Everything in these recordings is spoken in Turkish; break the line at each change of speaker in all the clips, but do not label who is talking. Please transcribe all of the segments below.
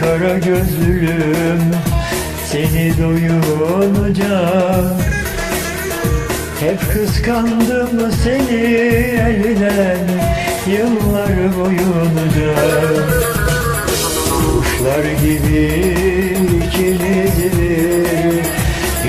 kara gözlüm. Seni doyunca Hep kıskandım seni elden Yıllar boyunca. Kuşlar gibi ikimiz bir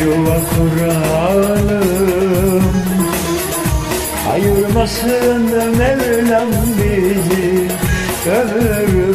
yuva kuralım. Ayırmasın Mevlam bizi ömür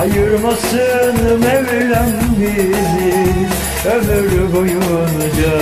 Ayırmasın Mevlam bizi ömür boyunca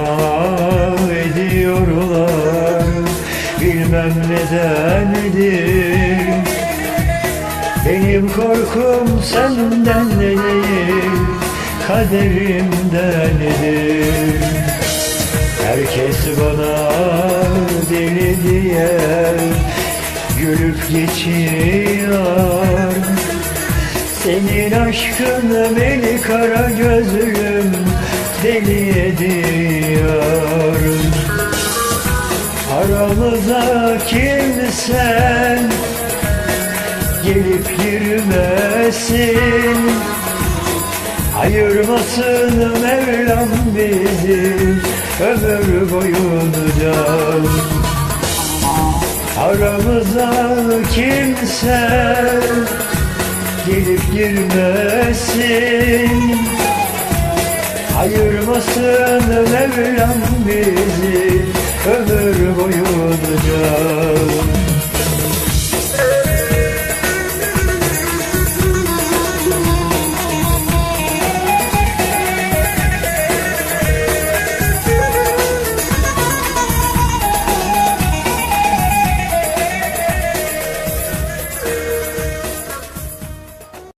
Cefa ediyorlar. Bilmem nedendir. Benim korkum senden değil Kaderimdendir Herkes bana deli diye Gülüp geçiyor. Senin aşkın beni kara gözlüm deli ediyor Aramıza kimse gelip girmesin Ayırmasın Mevlam bizi ömür boyunca. Aramıza kimse gelip girmesin Ayırmasın Mevlam bizi ömür boyunca